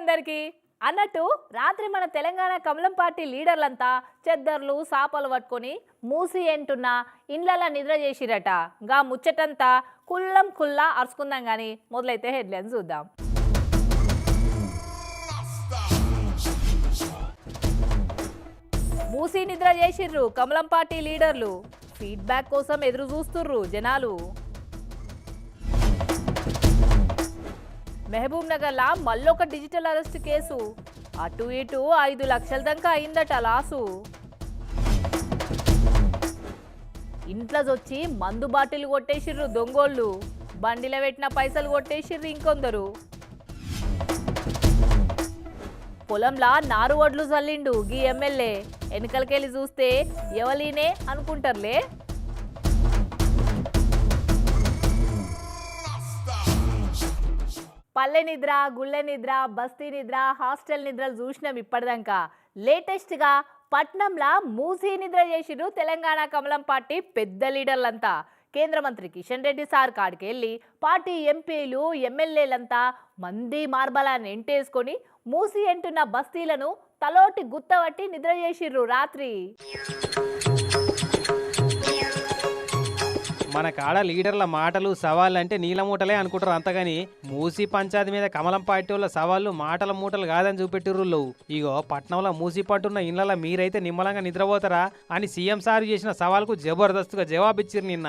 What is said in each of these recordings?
అందరికీ. అన్నట్టు రాత్రి మన తెలంగాణ కమలం పార్టీ లీడర్లంతా చెద్దర్లు సాపలు పట్టుకొని మూసి ఎంటున్న ఇండ్లలా నిద్ర చేసిరట. గా ముచ్చటంతా కుల్లం కుల్లా అరుచుకుందాం కానీ మొదలైతే హెడ్లైన్స్ చూద్దాం. మూసి నిద్ర చేసిర్రు కమలం పార్టీ లీడర్లు. ఫీడ్బ్యాక్ కోసం ఎదురు చూస్తుర్రు జనాలు. మహబూబ్ నగర్లా మళ్ళొక డిజిటల్ అరెస్ట్ కేసు. అటు ఇటు ఐదు లక్షల దాకా అయిందట లాసు. ఇంట్లోకి మందు బాటిల్ కొట్టేసిర్రు దొంగోళ్ళు. బండిలో పెట్టిన పైసలు కొట్టేసిర్రు ఇంకొందరు. పొలంలా నారు వడ్లు చల్లిండు గీ ఎమ్మెల్యే. వెనకలకెళ్ళి చూస్తే ఎవలీనే అనుకుంటారులే? పల్లె నిద్ర గుళ్ళె నిద్ర బస్తీ నిద్ర హాస్టల్ నిద్రలు చూసినాం ఇప్పటిదాకా. లేటెస్ట్గా పట్నంలా మూసీ నిద్ర చేసిరు తెలంగాణ కమలం పార్టీ పెద్ద లీడర్లంతా. కేంద్ర మంత్రి కిషన్ రెడ్డి సార్ కాడికి వెళ్ళి పార్టీ ఎంపీలు ఎమ్మెల్యేలంతా మంది మార్బలాన్ని ఎంటేసుకొని మూసి ఎంటున్న బస్తీలను తలోటి గుత్తబట్టి నిద్ర చేసిర్రు రాత్రి. మన కాడ లీడర్ల మాటలు సవాళ్ళు అంటే నీల మూటలే అనుకుంటారు అంతగాని మూసి పంచాయతీ మీద కమలం పార్టీ వాళ్ళ సవాళ్ళు మాటల మూటలు కాదని చూపెట్టిర్రు ఇగో పట్నంలో మూసి పట్టున్న ఇళ్ళలో మీరైతే నిమ్మలంగా నిద్రపోతారా అని సీఎం సార్ చేసిన సవాల్కు జబర్దస్తుగా జవాబిచ్చిరు నిన్న.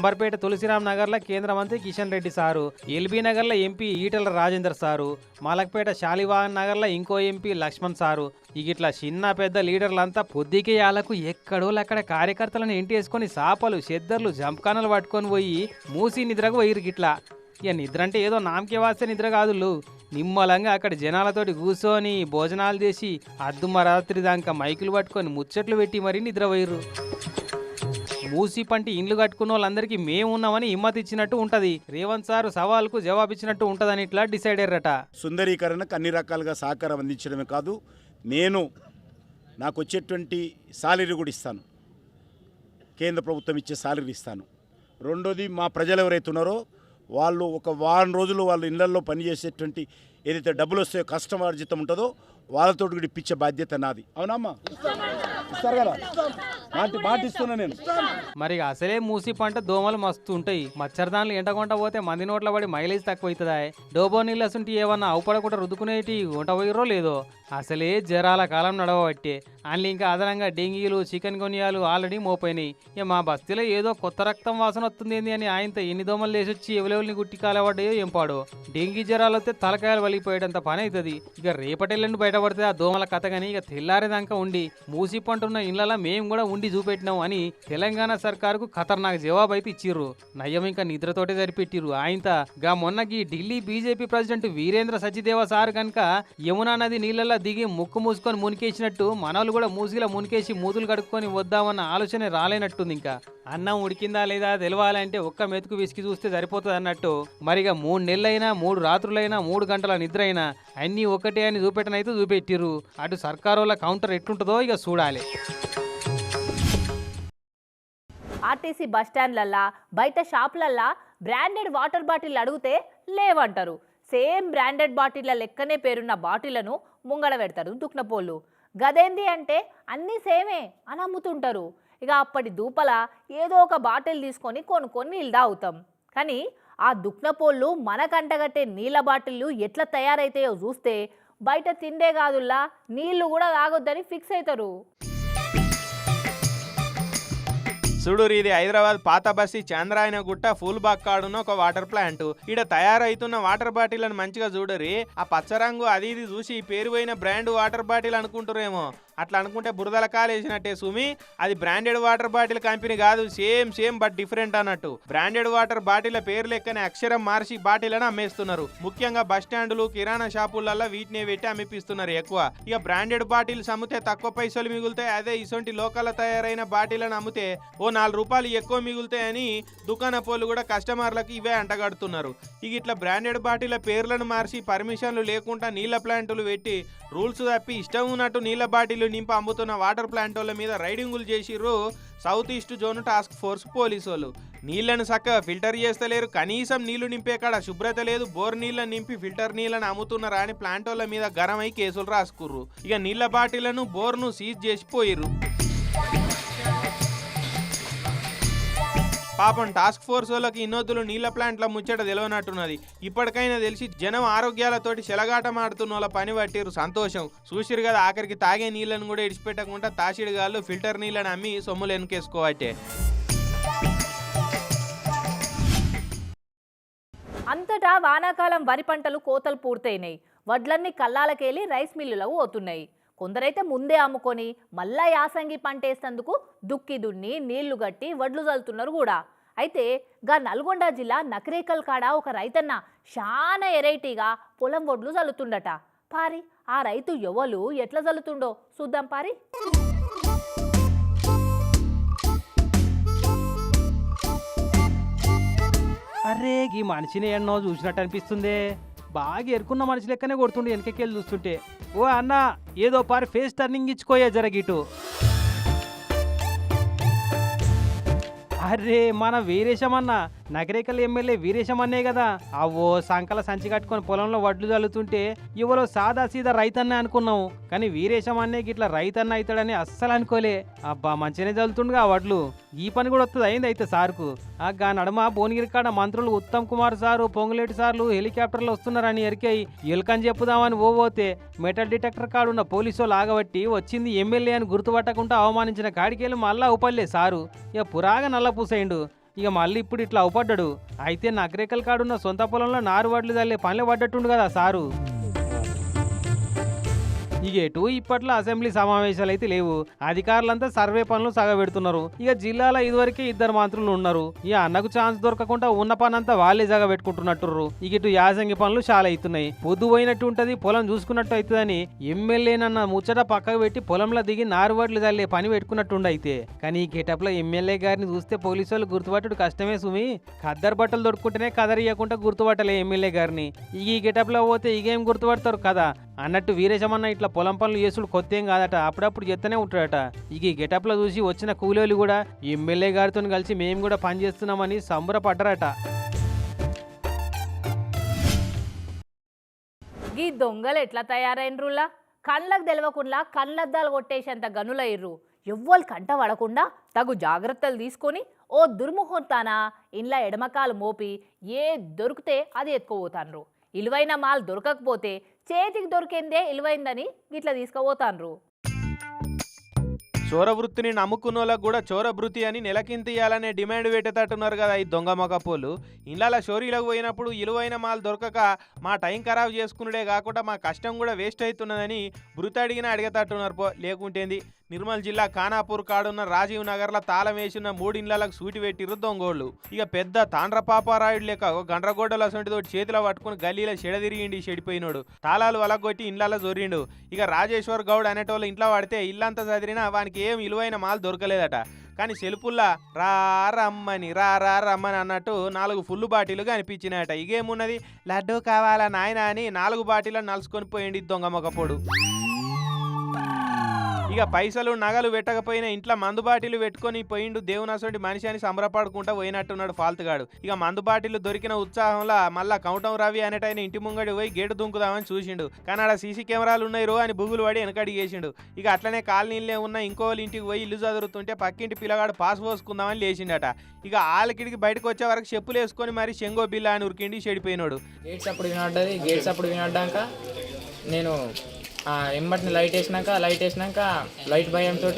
అంబర్పేట తులసిరామ్ నగర్లో కేంద్ర మంత్రి కిషన్ రెడ్డి సారు ఎల్బీ నగర్లో ఎంపీ ఈటల రాజేందర్ సారు మలక్పేట శాలివాహన్ నగర్లో ఇంకో ఎంపీ లక్ష్మణ్ సారు. ఇక ఇట్లా చిన్న పెద్ద లీడర్లంతా పొద్దుకేయాలకు ఎక్కడోళ్ళక్కడ కార్యకర్తలను ఎంటేసుకొని సాపలు చెద్దర్లు జంపకానలు పట్టుకొని పోయి మూసి నిద్రకు పోయిరు గిట్లా. ఇక నిద్ర అంటే ఏదో నామకే వాస్తే నిద్ర కాదులు. నిమ్మలంగా అక్కడ జనాలతోటి కూర్చొని భోజనాలు చేసి అద్దుమ రాత్రి దాకా మైకులు పట్టుకొని ముచ్చట్లు పెట్టి మరీ నిద్ర పోయిర్రు. మూసి పంటి ఇండ్లు కట్టుకున్న వాళ్ళందరికీ మేము ఉన్నామని హిమ్మత్ ఇచ్చినట్టు ఉంటది. రేవంత్ సార్ సవాల్కు జవాబిచ్చినట్టు ఉంటదని ఇట్లా డిసైడ్ అయ్యారట. సుందరీకరణకు అన్ని రకాలుగా సహకారం అందించడమే కాదు నేను నాకు వచ్చేటువంటి సాలరీ కూడా ఇస్తాను. కేంద్ర ప్రభుత్వం ఇచ్చే సాలరీ ఇస్తాను. రెండోది మా ప్రజలు ఎవరైతే ఉన్నారో వాళ్ళు ఒక వారం రోజులు వాళ్ళు ఇళ్ళలో పనిచేసేటువంటి ఏదైతే డబ్బులు వస్తాయో కష్టమార్జితం ఉంటుందో వాళ్ళతో కూడా ఇప్పించే బాధ్యత నాది. అవునమ్మా ఇస్తారు కదా? మాట ఇస్తున్నా నేను. మరి ఇక అసలే మూసి పంట దోమలు మస్తు ఉంటాయి. మచ్చరదాన్లు ఎండగొంట పోతే మంది నోట్ల పడి మైలేజ్ తక్కువ అవుతుందా డోబో నీళ్ళు అసంటి ఏమన్నా అవుపడకుండా రుద్దుకునేటి వంట పోయిరో లేదో? అసలే జరాల కాలం నడవబట్టే. అందులో ఇంకా అదనంగా డెంగీలు చికెన్ కొనియాలు ఆల్రెడీ మోపోయినాయి ఇక మా బస్తీలో ఏదో కొత్త రక్తం వాసన వస్తుంది ఏంది అని ఆయనతో ఎన్ని దోమలు లేచి వచ్చి గుట్టి కాలబడ్డాయో ఏం పాడో. డెంగీ జ్వరాలు వస్తే తలకాయలు వలిపోయేటంత పని అవుతుంది ఇక రేపటెళ్ళండి బయటపడితే ఆ దోమల కథ కానీ ఇక తెల్లారేదాకా ఉండి మూసి పంటున్న ఇళ్ళలో మేము కూడా ఉండి చూపెట్టినాం అని తెలంగాణ సర్కారుకు ఖతర్నాక్ జవాబు అయితే ఇచ్చిర్రు. నయ్యం ఇంకా నిద్రతోటే సరిపెట్టిర్రు. ఆయనత గా మొన్నకి Delhi BJP president Virendra Sachdeva sir కనుక యమునా నది నీళ్ళల్లో దిగి ముక్కు మూసుకొని మునికేసినట్టు మనోళ్ళు కూడా మూసిలా మునికేసి మూతులు కడుక్కొని వద్దామన్న ఆలోచన రాలేనట్టుంది ఇంకా. అన్నం ఉడికిందా లేదా తెలవాలంటే ఒక్క మెతుకు విసికి చూస్తే సరిపోతుంది అన్నట్టు. మరిగా మూడు నెలలైనా మూడు రాత్రులైనా మూడు గంటల నిద్ర అయినా అన్నీ ఒకటే అని చూపెట్టనైతే చూపెట్టిర్రు. అటు సర్కారోళ్ళ కౌంటర్ ఎట్లుంటుందో ఇక చూడాలి. ఆర్టీసీ బస్టాండ్లల్లా బయట షాపులల్లా బ్రాండెడ్ వాటర్ బాటిల్ అడిగితే లేవంటారు. సేమ్ బ్రాండెడ్ బాటిళ్ళ లెక్కనే పేరున్న బాటిళ్ళను ముంగడ పెడతారు దుక్నపోళ్ళు. గదేంది అంటే అన్నీ సేమే అని అమ్ముతుంటారు. ఇక అప్పటి దూపల ఏదో ఒక బాటిల్ తీసుకొని కొనుక్కొని నీళ్ళు తాగుతాం. కానీ ఆ దుక్నపోళ్ళు మనకంటగట్టే నీళ్ళ బాటిళ్ళు ఎట్లా తయారైతాయో చూస్తే బయట తిండే కాదుల్లా నీళ్ళు కూడా తాగొద్దని ఫిక్స్ అవుతారు చూడురు ఇది హైదరాబాద్ పాత బస్సి చంద్రాయన గుట్ట ఫుల్ బాక్కాడున్న ఒక వాటర్ ప్లాంట్. ఈడ తయారైతున్న వాటర్ బాటిల్ అని మంచిగా చూడరి ఆ పచ్చ రంగు అది ఇది చూసి ఈ పేరు పోయిన బ్రాండ్ వాటర్ బాటిల్ అనుకుంటారేమో. అట్లా అనుకుంటే బురదల కాలేసినట్టే సుమి. అది బ్రాండెడ్ వాటర్ బాటిల్ కంపెనీ కాదు సేమ్ సేమ్ బట్ డిఫరెంట్ అన్నట్టు. బ్రాండెడ్ వాటర్ బాటిల్ పేరు లెక్కనే అక్షరం మార్చి బాటిల్ అని అమ్మేస్తున్నారు. ముఖ్యంగా బస్ స్టాండ్లు కిరాణా షాపులలో వీటిని పెట్టి అమ్మిపిస్తున్నారు ఎక్కువ. ఇక బ్రాండెడ్ బాటిల్స్ అమ్మితే తక్కువ పైసలు మిగులుతాయి. అదే ఇసొంటి లోకల్ తయారైన బాటిల్ని అమ్మితే ఓ నాలుగు రూపాయలు ఎక్కువ మిగులుతాయని దుకాణ పోలు కూడా కస్టమర్లకు ఇవే అంటగడుతున్నారు. ఇక ఇట్లా బ్రాండెడ్ బాటిల్ పేర్లను మార్చి పర్మిషన్లు లేకుండా నీళ్ళ ప్లాంటులు పెట్టి రూల్స్ తప్పి ఇష్టం ఉన్నట్టు నీళ్ళ బాటిల్ నింపి అమ్ముతున్న వాటర్ ప్లాంట్ వాళ్ళ మీద రైడింగులు చేసిర్రు south east zone task force police వాళ్ళు. నీళ్ళను చక్కగా ఫిల్టర్ చేస్తలేరు. కనీసం నీళ్ళు నింపే కాడ శుభ్రత లేదు. బోర్ నీళ్ళని నింపి ఫిల్టర్ నీళ్ళని అమ్ముతున్నారా అని ప్లాంట్ వాళ్ళ మీద గరమై కేసులు రాసుకుర్రు. ఇక నీళ్ళ బాటిళ్ళను బోర్ను సీజ్ చేసి పోయిర్రు. పాపం టాస్క్ ఫోర్స్ వాళ్ళకి ఇన్నొద్దులు నీళ్ళ ప్లాంట్ల ముచ్చట తెలియనట్టున్నది ఇప్పటికైనా తెలిసి జనం ఆరోగ్యాలతోటి చెలగాటమాడుతున్న వాళ్ళ పని పట్టిరు సంతోషం. చూసిరు కదా ఆఖరికి తాగే నీళ్ళను కూడా ఇడిచిపెట్టకుండా తాసిడిగాళ్ళు ఫిల్టర్ నీళ్ళని అమ్మి సొమ్ములు ఎనుకేసుకోవట్టే. అంతటా వానాకాలం వరి పంటలు కోతలు పూర్తయినాయి. వడ్లన్నీ కల్లాలకేలి రైస్ మిల్లులకు పోతున్నాయి. కొందరైతే ముందే అమ్ముకొని మళ్ళా యాసంగి పంటేసేందుకు దుక్కి దున్ని నీళ్ళు గట్టి వడ్లు చల్లుతున్నారు కూడా. అయితే గా నల్గొండ జిల్లా నకరేకల్ కాడ ఒక రైతన్న చాలా ఎరైటీగా పొలం వడ్లు చల్లుతుండట. పారి ఆ రైతు ఎవలు? ఎట్లా చల్లుతుండో చూద్దాం పారి. అరే ఈ మనిషిని ఎన్నో చూసినట్టు అనిపిస్తుంది. బాగా ఎరుకున్న మనిషి లెక్కనే కొడుతుండే వెనకెళ్ళి చూస్తుంటే. ఓ అన్న ఏదో పారి ఫేస్ టర్నింగ్ ఇచ్చుకోయే జరగిటు అరే మన వీరేశమన్న నగరేకల్ ఎమ్మెల్యే వీరేశమన్నే కదా అవో సంకల సంచి కట్టుకొని పొలంలో వడ్లు చల్లుతుంటే ఇవలో సాదా సీదా రైతన్నే అనుకున్నాం కానీ వీరేశమన్నే గిట్లా రైతన్న అవుతాడని అస్సలు అనుకోలే. అబ్బా మంచిగానే చల్లుతుండగా ఆ వడ్లు. ఈ పని కూడా వస్తుంది అయింది అయితే సార్కు. ఆ నడమ నడుమ భువనగిరి కాడ మంత్రులు ఉత్తమ్ కుమార్ సారు పొంగులేటి సార్లు హెలికాప్టర్లు వస్తున్నారని ఎరికై ఎలుకని చెప్పుదామని ఓవోతే మెటల్ డిటెక్టర్ కాడున్న పోలీసు లాగబట్టి ఆగబట్టి వచ్చింది ఎమ్మెల్యే అని గుర్తుపట్టకుండా అవమానించిన కాడికెళ్ళి మళ్ళా ఉపల్లే సారు. ఇక పురాగా నల్లపూసేయండు. ఇక మళ్ళీ ఇప్పుడు ఇట్లా అవపడ్డాడు అయితే నగరేకల్ కాడున్న సొంత పొలంలో నారు వడ్లు తల్లే పనులు పడ్డట్టుండు కదా సారు. ఇక ఎటు ఇప్పట్లో అసెంబ్లీ సమావేశాలు అయితే లేవు. అధికారులంతా సర్వే పనులు సగబెడుతున్నారు. ఇక జిల్లాలో ఇదివరకే ఇద్దరు మంత్రులు ఉన్నారు. ఇక అన్నకు ఛాన్స్ దొరకకుండా ఉన్న పని అంతా వాళ్ళే జగబెట్టుకుంటున్నట్టుర్రు. ఇక ఇటు యాసంగి పనులు చాలా అవుతున్నాయి. పొద్దు పోయినట్టు ఉంటది పొలం చూసుకున్నట్టు అవుతుందని ఎమ్మెల్యేనన్న ముచ్చట పక్కకు పెట్టి పొలంలో దిగి నారువడ్లు చల్లే పని పెట్టుకున్నట్టుండి అయితే కానీ ఈ గెటప్ ఎమ్మెల్యే గారిని చూస్తే పోలీసు వాళ్ళు గుర్తుపట్టడు కష్టమే సుమి. ఖద్దరు బట్టలు దొరుకుతుంటేనే కదరియకుండా గుర్తుపట్టలే ఎమ్మెల్యే గారిని. ఈ గెటప్లో పోతే ఇగేం గుర్తుపడతారు కదా? అన్నట్టు వీరేశమన్న ఇట్లా పొలం పనులు చేసుడు కొత్తేం కాదట. అప్పుడప్పుడు చెత్తనే ఉంటాడట. ఇక ఈ గెటప్లో చూసి వచ్చిన కూలీలు కూడా ఎమ్మెల్యే గారితో కలిసి మేము కూడా పని చేస్తున్నామని సంబరపడ్డరట. ఈ దొంగలు ఎట్లా తయారైనరులా? కళ్ళకు తెలవకుండా కళ్ళద్దాలు కొట్టేసేంత గనులయ్యర్రు. ఎవ్వరు కంట పడకుండా తగు జాగ్రత్తలు తీసుకొని ఓ దుర్ముహూర్తాన ఇంట్లో ఎడమకాలు మోపి ఏ దొరికితే అది ఎత్తుకుపోతాన్రు. ఇలువైన మాల్ దొరకకపోతే చేతికి దొరికిందే ఇలువైందని గిట్లా తీసుకుపోతాన్రు. చోరవృత్తిని వృత్తిని నమ్ముకున్న కూడా చోర వృత్తి అని నెలకింత డిమాండ్ పెట్టేటట్టున్నారు కదా ఈ దొంగ మొగపోలు. ఇళ్ళ షోరీలకు పోయినప్పుడు ఇలువైన మాల్ దొరకక మా టైం ఖరాబ్ చేసుకున్నడే కాకుండా మా కష్టం కూడా వేస్ట్ అవుతున్నదని బృతి అడిగినా అడిగేటట్టున్నారు పో లేకుంటేంది. నిర్మల్ జిల్లా ఖానాపూర్ కాడున్న రాజీవ్ నగర్ల తాళం వేసిన మూడిండ్లకు సూటి పెట్టిర్రు దొంగోళ్ళు. ఇక పెద్ద తాండ్రపాపారాయుడు లేక ఒక గండ్రగొడ్డల చేతిలో పట్టుకుని గల్లీలో చెడదిరిగిండి చెడిపోయినోడు. తాళాలు వలగొట్టి ఇండ్లలో జొరిండు ఇక రాజేశ్వర్ గౌడ్ అనేటోళ్ళు ఇంట్లో పడితే ఇల్లంతా చదిరినా వానికి ఏం విలువైన మాల్ దొరకలేదట. కానీ సెలుపుల్లా రా రమ్మని రా రా రమ్మని అన్నట్టు నాలుగు ఫుల్ బాటిల్ కనిపించినాయట. ఇగేమున్నది? లడ్డు కావాలా నాయన అని నాలుగు బాటిల్ నలుసుకొని పోయింది దొంగ మొగపోడు. ఇక పైసలు నగలు పెట్టకపోయినా ఇంట్లో మందు బాటిల్ పెట్టుకొని పోయిండు దేవునాసుడి మనిషి అని సంబరపడుకుంటా పోయినట్టున్నాడు ఫాల్తుగాడు. ఇక మందుబాటిలు దొరికిన ఉత్సాహంలో మళ్ళా కౌంటం రవి అనేటైన ఇంటి ముంగడి పోయి గేటు దుంకుదామని చూసిండు. కానీ ఆడ సీసీ కెమెరాలు ఉన్నాయి రో అని బుగులు పడి వెనకడి చేసిండు ఇక అట్లనే కాలనీలే ఉన్న ఇంకో ఇంటికి పోయి ఇల్లు చదువుతుంటే పక్కింటి పిల్లగాడు పాస్ పోసుకుందామని లేచిండట. ఇక ఆలకిడికి బయటకు వచ్చే వరకు చెప్పులు వేసుకొని మరి చెంగో బిల్ల అని ఉరికిండి చెడిపోయినాడు. గేట్స్ అప్పుడు వినడ్డది గేట్స్ అప్పుడు వినడ్డాక నేను ఎంబటిని లైట్ వేసినాక లైట్ వేసినాక లైట్ భయంతో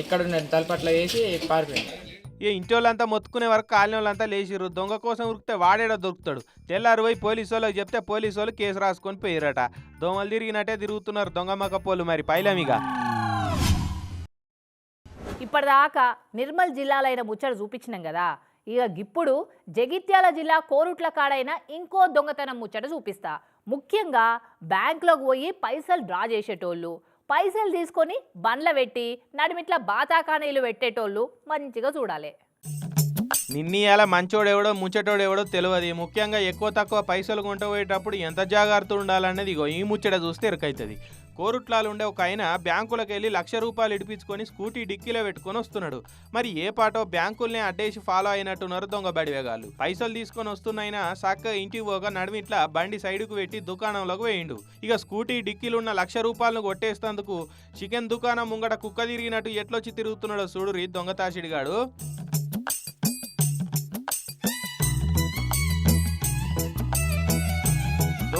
ఎక్కడ తలపట్ల వేసి పారిపోయింది. ఇక ఇంటి వాళ్ళంతా మొత్తుకునే వరకు కాలనీ వాళ్ళంతా లేచిర్రు. దొంగ కోసం ఉరికితే వాడేడా దొరుకుతాడు? తెల్లారు పోయి పోలీసు వాళ్ళకి చెప్తే పోలీసు వాళ్ళు కేసు రాసుకొని పోయిరట దోమలు తిరిగినట్టే తిరుగుతున్నారు దొంగ మకపోలు మరి. పైలమిగా ఇప్పటిదాకా నిర్మల్ జిల్లాలైన ముచ్చట చూపించినాం కదా. ఇక గిప్పుడు జగిత్యాల జిల్లా కోరుట్ల కాడైన ఇంకో దొంగతనం ముచ్చట చూపిస్తా. ముఖ్యంగా బ్యాంకులోకి పోయి పైసలు డ్రా చేసేటోళ్ళు పైసలు తీసుకొని బండ్ల పెట్టి నడిమిట్ల బాతాకానీలు పెట్టేటోళ్ళు మంచిగా చూడాలి. నిన్నీయాల మంచోడెవడో ముచ్చటోడెవడో తెలియదు ముఖ్యంగా ఎక్కువ తక్కువ పైసలు కొంటపోయేటప్పుడు ఎంత జాగ్రత్త ఉండాలన్నది ఇగో ఈ ముచ్చట చూస్తే ఎరకైతుంది కోరుట్లాలు ఉండే ఒక ఆయన బ్యాంకులకు వెళ్ళి లక్ష రూపాయలు ఇడిపించుకొని స్కూటీ డిక్కీలో పెట్టుకొని వస్తున్నాడు. మరి ఏ పాటో బ్యాంకుల్ని అడ్డేసి ఫాలో అయినట్టున్నారు దొంగ బడివేగాలు పైసలు తీసుకొని వస్తున్నాయినా చక్కగా ఇంటికి పోగా నడుమి ఇట్లా బండి సైడుకు పెట్టి దుకాణంలోకి వేయిండు. ఇక స్కూటీ డిక్కీలు ఉన్న లక్ష రూపాయలను కొట్టేస్తందుకు చికెన్ దుకాణం ముంగట కుక్క తిరిగినట్టు ఎట్లొచ్చి తిరుగుతున్నాడో చూడురి రీ తాసిడిగాడు.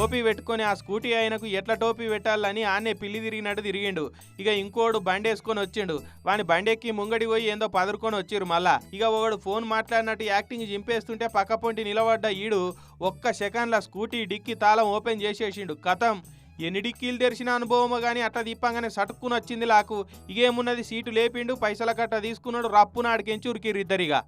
టోపీ పెట్టుకొని ఆ స్కూటీ ఆయనకు ఎట్లా టోపీ పెట్టాలని ఆనే పిల్లి తిరిగినట్టు తిరిగిండు. ఇక ఇంకోడు బండి వేసుకొని వచ్చిండు. వాని బండెక్కి ముంగడి పోయి ఏందో పదురుకొని వచ్చిరు మళ్ళా. ఇక ఒకడు ఫోన్ మాట్లాడినట్టు యాక్టింగ్ చింపేస్తుంటే పక్క పొంటి నిలబడ్డ ఈడు ఒక్క సెకండ్ల స్కూటీ డిక్కి తాళం ఓపెన్ చేసేసిండు. కథం. ఎన్ని డిక్కీలు తెరిచిన అనుభవమో కానీ అట్లా దీపంగానే సటుక్కుని వచ్చింది లాకు. ఇగేమున్నది సీటు లేపిండు పైసల కట్ట తీసుకున్నాడు రప్పున ఇద్దరిగా.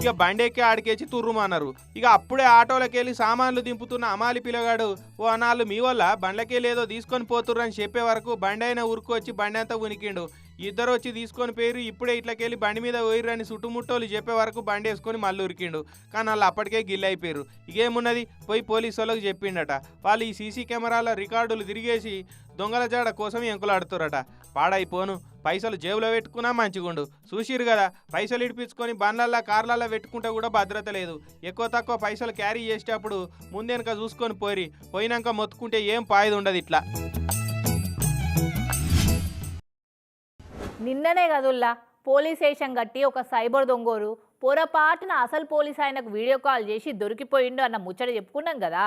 ఇక బండెక్కి ఆడికేసి తుర్రుమన్నారు ఇక అప్పుడే ఆటోలకి వెళ్ళి సామాన్లు దింపుతున్న అమాలి పిల్లగాడు ఓ అన్నాళ్ళు మీ వల్ల బండ్లకెళ్ళేదో తీసుకొని పోతుర్రు అని చెప్పే వరకు బండైన ఉరుకొచ్చి బండి అంతా ఉనికిండు. ఇద్దరు వచ్చి తీసుకొని పోయిరు ఇప్పుడే ఇట్లకెళ్ళి బండి మీద పోయిర్రు అని చుట్టుముట్టోళ్ళు చెప్పే వరకు బండి వేసుకొని మళ్ళీ ఉరికిండు. కానీ వాళ్ళు అప్పటికే గిల్ అయిపోయారు ఇకేమున్నది పోయి పోలీసు వాళ్ళకి చెప్పిండట. వాళ్ళు ఈ సీసీ కెమెరాల రికార్డులు తిరిగేసి దొంగల జాడ కోసం ఎంకులాడుతురట పాడైపోను. పైసలు జేబులో పెట్టుకున్నా మంచిగుండు. చూసిరు కదా పైసలు ఇడిపించుకొని బండ్లల్లో కార్లల్లో పెట్టుకుంటే కూడా భద్రత లేదు. ఎక్కువ తక్కువ పైసలు క్యారీ చేసేటప్పుడు ముందెనక చూసుకొని పోరి పోయినాక మొత్తుకుంటే ఏం పాయదు ఉండదు ఇట్లా. నిన్ననే కదుల్లా పోలీస్ స్టేషన్ కట్టి ఒక సైబర్ దొంగోరు పొరపాటున అసలు పోలీస్ ఆయనకు వీడియో కాల్ చేసి దొరికిపోయిండు అన్న ముచ్చట చెప్పుకున్నాం కదా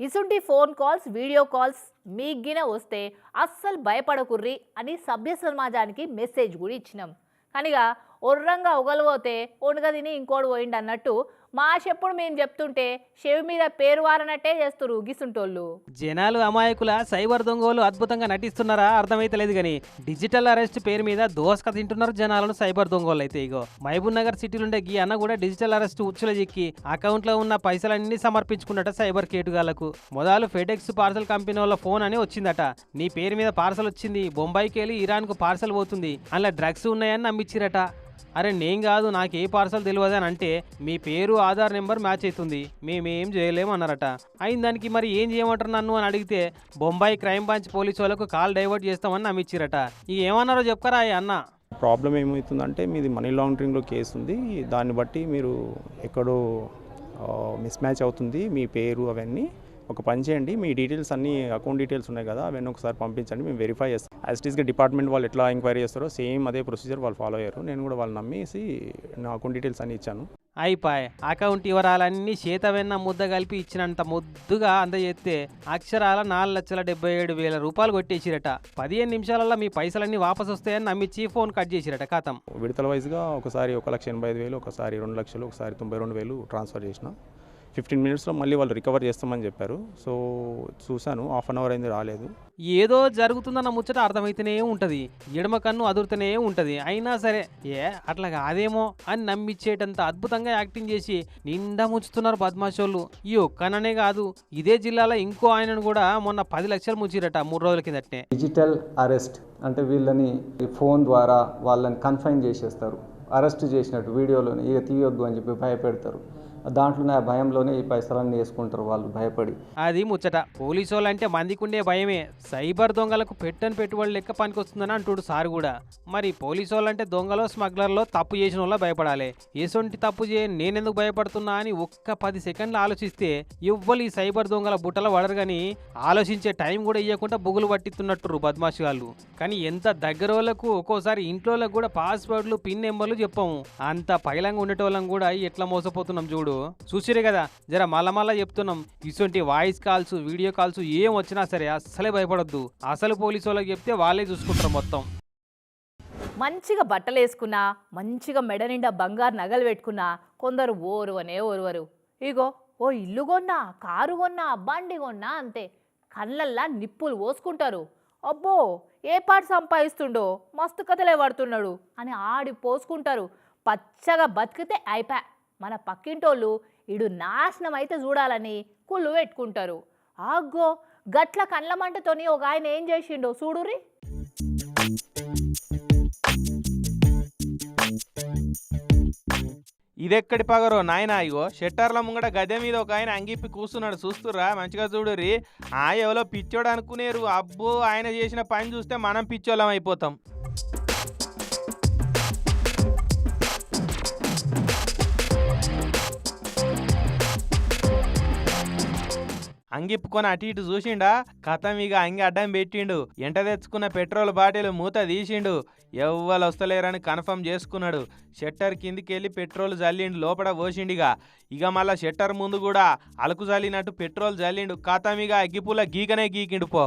ఇసుంటి ఫోన్ కాల్స్ వీడియో కాల్స్ మీగిన వస్తే అస్సలు భయపడకుర్రి అని సభ్య సమాజానికి మెసేజ్ కూడా ఇచ్చినాం. కనుక ఒర్రంగా ఒగలిపోతే ఒనుగ తిని ఇంకోటి పోయిండి అన్నట్టు మా చెప్పుడు మేము చెప్తుంటే చెవి మీద పేరు వారనట్టే చేస్తారు గిసుంటోళ్ళు జనాలు అమాయకుల సైబర్ దొంగలు అద్భుతంగా నటిస్తున్నారా అర్థమైతలేదు కానీ డిజిటల్ అరెస్ట్ పేరు మీద దోసక తింటున్నారు జనాలను సైబర్ దొంగలు అయితే ఇగో. మహబూబ్ నగర్ సిటీలో ఉండే గీ అన్న కూడా డిజిటల్ అరెస్ట్ ఉచ్చుల చిక్కి అకౌంట్లో ఉన్న పైసలన్నీ సమర్పించుకున్నట సైబర్ కేటుగాళ్ళకు. మొదలు ఫెడెక్స్ పార్సల్ కంపెనీ వాళ్ళ ఫోన్ అని వచ్చిందట. నీ పేరు మీద పార్సల్ వచ్చింది బొంబాయికి వెళ్ళి ఇరాన్కు పార్సల్ పోతుంది అలా డ్రగ్స్ ఉన్నాయని నమ్మిచ్చిరట. అరే నేను కాదు నాకు ఏ పార్సల్ తెలియదు అని అంటే మీ పేరు ఆధార్ నెంబర్ మ్యాచ్ అవుతుంది. మేమేం చేయలేము అన్నారట. అయిన దానికి మరి ఏం చేయమంటారు నన్ను అని అడిగితే బొంబాయి క్రైమ్ బ్రాంచ్ పోలీసు వాళ్ళకు కాల్ డైవర్ట్ చేస్తామని నమ్మిచ్చిరట. ఇక ఏమన్నారో చెప్తారా అన్న. ప్రాబ్లం ఏమవుతుందంటే మీది మనీ లాండరింగ్లో కేసు ఉంది. దాన్ని బట్టి మీరు ఎక్కడో మిస్ మ్యాచ్ అవుతుంది మీ పేరు అవన్నీ. ఒక పని చేయండి. మీ డీటెయిల్స్ అన్ని అకౌంట్ డీటెయిల్స్ ఉన్నాయి కదా అవన్నీ ఒకసారి పంపించండి. మేము వెరిఫై చేస్తాం. యాజ్ ఇట్ ఈస్గా డిపార్ట్మెంట్ వాళ్ళు ఎట్లా ఎంక్వైరీ చేస్తారో సేమ్ అదే ప్రొసీజర్ వాళ్ళు ఫాలో అయ్యారు. నేను కూడా వాళ్ళు నమ్మేసి నా అకౌంట్ డీటెయిల్స్ అన్ని ఇచ్చాను. అయిపోయి. అకౌంట్ వివరాలన్నీ చేతవెన్న ముద్ద కలిపి ఇచ్చినంత ముద్దుగా అందజేస్తే అక్షరాల నాలుగు లక్షల డెబ్బై ఏడు వేల రూపాయలు కొట్టేసిరట. పదిహేను నిమిషాలలో మీ పైసలన్నీ వాపస్ వస్తాయని నమ్మించి ఫోన్ కట్ చేసిరట ఖాతం. విడతల వైజ్గా ఒకసారి ఒక లక్ష ఎనభై ఐదు వేలు ఒకసారి రెండు లక్షలు ఒకసారి తొంభై రెండు వేలు ట్రాన్స్ఫర్ చేసిన. ఫిఫ్టీన్ మినిట్స్లో మళ్ళీ వాళ్ళు రికవర్ చేస్తామని చెప్పారు. సో చూశాను. హాఫ్ అన్ అవర్ అయింది రాలేదు. ఏదో జరుగుతుందన్న ముచ్చట అర్థమైతేనే ఉంటది. ఎడమ కన్ను అదురుతూనే ఉంటది. అయినా సరే ఏ అట్లా కాదేమో అని నమ్మించేటంత అద్భుతంగా యాక్టింగ్ చేసి నిండా ముంచుతున్నారు బద్మాషోళ్ళు. ఈ ఒక్కననే కాదు ఇదే జిల్లాలో ఇంకో ఆయనను కూడా మొన్న పది లక్షలు ముంచిరట మూడు రోజుల కిందటనే. డిజిటల్ అరెస్ట్ అంటే వీళ్ళని ఈ ఫోన్ ద్వారా వాళ్ళని కన్ఫైన్ చేసేస్తారు. అరెస్ట్ చేసినట్టు వీడియోలోనే ఇక తీయొద్దు అని చెప్పి భయపెడతారు. దాంట్లోనే ఆ భయంలోనే ఈ పైసలన్నీ వేసుకుంటారు వాళ్ళు భయపడి. అది ముచ్చట. పోలీసు వాళ్ళంటే మందికుండే భయమే. సైబర్ దొంగలకు పెట్టని పెట్టుబడి లెక్క పనికొస్తుందని అంటుడు సార్ కూడా. మరి పోలీసు వాళ్ళంటే దొంగలో స్మగ్లర్లో తప్పు చేసిన వాళ్ళ భయపడాలి. ఎసొంటి తప్పు చేయ నేనెందుకు భయపడుతున్నా అని ఒక్క పది సెకండ్లు ఆలోచిస్తే ఎవ్వరు ఈ సైబర్ దొంగల బుట్టలు పడరు కానీ ఆలోచించే టైం కూడా ఇవ్వకుండా బుగులు పట్టిస్తున్నట్టు బద్మాషి వాళ్ళు. కానీ ఎంత దగ్గర వాళ్ళకు ఒక్కోసారి ఇంట్లో కూడా పాస్వర్డ్లు పిన్ నెంబర్లు చెప్పాము. అంత పైలంగా ఉండేటోళ్ళం కూడా ఎట్లా మోసపోతున్నాం చూడు. చూసిరే కదా జర మళ్ళా చెప్తున్నాం. ఇటువంటి వాయిస్ కాల్స్ వీడియో కాల్స్ ఏం వచ్చినా సరే అస్సలే భయపడొద్దు. అసలు పోలీసు వాళ్ళకి చెప్తే వాళ్ళే చూసుకుంటారు మొత్తం. మంచిగా బట్టలు వేసుకున్నా మంచిగా మెడ నిండా బంగారు నగలు పెట్టుకున్నా కొందరు ఓరు అనే ఓరువరు. ఇగో ఓ ఇల్లు కొన్నా కారు కొన్నా బండి కొన్నా అంతే. కళ్ళల్లా నిప్పులు పోసుకుంటారు. అబ్బో ఏ పాటు సంపాదిస్తుండో మస్తు కథలే పడుతున్నాడు అని ఆడి పోసుకుంటారు. పచ్చగా బతికితే అయిపోయా మన పక్కింటోళ్ళు ఇడు నాశనం అయితే చూడాలని కుళ్ళు పెట్టుకుంటారు. ఆగ్గో గట్ల కండ్లమంటతోని ఒక ఆయన ఏం చేసిండో చూడురి ఇదెక్కడి పగరో నాయన అయ్యో షెట్టర్ల ముంగడ గదే మీద ఒక ఆయన అంగిప్పి కూస్తున్నాడు చూస్తురా మంచిగా చూడురి ఆ ఎవరో పిచ్చోడు అనుకునేరు. అబ్బో ఆయన చేసిన పని చూస్తే మనం పిచ్చోళ్ళం అయిపోతాం. అంగిప్పుకొని అటు ఇటు చూసిండా కథం ఇక అంగి అడ్డం పెట్టిండు. ఎంట తెచ్చుకున్న పెట్రోల్ బాటిల్ మూత తీసిండు. ఎవ్వరు వస్తలేరని కన్ఫర్మ్ చేసుకున్నాడు. షట్టర్ కిందికి వెళ్ళి పెట్రోల్ జల్లిండు లోపల పోసిండిగా. ఇక మళ్ళా షట్టర్ ముందు కూడా అలుకు జల్లినట్టు పెట్రోల్ జల్లిండు. కథం ఇక అగ్గిపుల్ల గీకనే గీకిండు పో.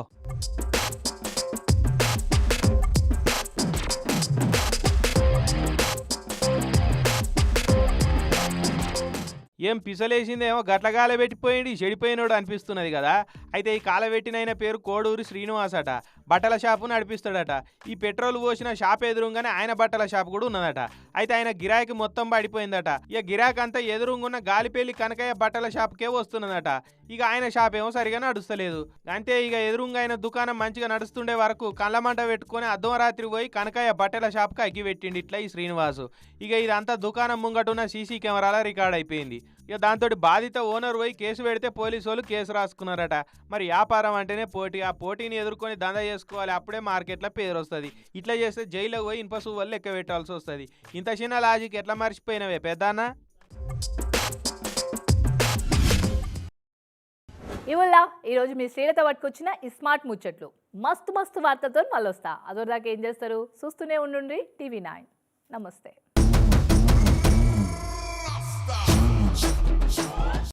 ఏం పిసలేసిందేమో గట్ల కాలబెట్టిపోయింది చెడిపోయినోడు అనిపిస్తున్నది కదా. అయితే ఈ కాలవెట్టినైన పేరు కోడూరి శ్రీనివాస్ అట బట్టల షాపు నడిపిస్తాడట. ఈ పెట్రోల్ పోసిన షాప్ ఎదురుగానే ఆయన బట్టల షాప్ కూడా ఉన్నదట. అయితే ఆయన గిరాకీ మొత్తం పడిపోయిందట. ఇక గిరాక్ అంతా ఎదురుగున్న గాలిపేలి కనకయ్య బట్టల షాప్కే వస్తున్నదట. ఇక ఆయన షాప్ ఏమో సరిగా నడుస్తలేదు. అంతే ఇక ఎదురుంగా ఆయన దుకాణం మంచిగా నడుస్తుండే వరకు కళ్ళమంట పెట్టుకుని అద్దం రాత్రి పోయి కనకయ్య బట్టల షాప్కి అగ్గి పెట్టిండి ఇట్లా ఈ శ్రీనివాసు. ఇక ఇదంతా దుకాణం ముంగటున్న సీసీ కెమెరాల రికార్డ్ అయిపోయింది. ఇక దాంతో బాధిత ఓనర్ పోయి కేసు పెడితే పోలీసు వాళ్ళు కేసు రాసుకున్నారట. మరి వ్యాపారం అంటేనే పోటీ. ఆ పోటీని ఎదుర్కొని దందా చేసుకోవాలి. అప్పుడే మార్కెట్లో పేరు వస్తుంది. ఇట్లా చేస్తే జైల్లో పోయి ఇనుప సువ్వలు లెక్క పెట్టాల్సి వస్తుంది. ఇంత చిన్న లాజిక్ ఎట్లా మర్చిపోయినవే పెద్దన్నా? ఇవల్ల ఈరోజు మీ శ్రీలత పట్టుకొచ్చిన ఈ స్మార్ట్ ముచ్చట్లు. మస్తు మస్తు వార్తతో మళ్ళీ వస్తా ఏం చేస్తారు? చూస్తూనే ఉండుండ్రి టీవీ నైన్. నమస్తే. Podcast.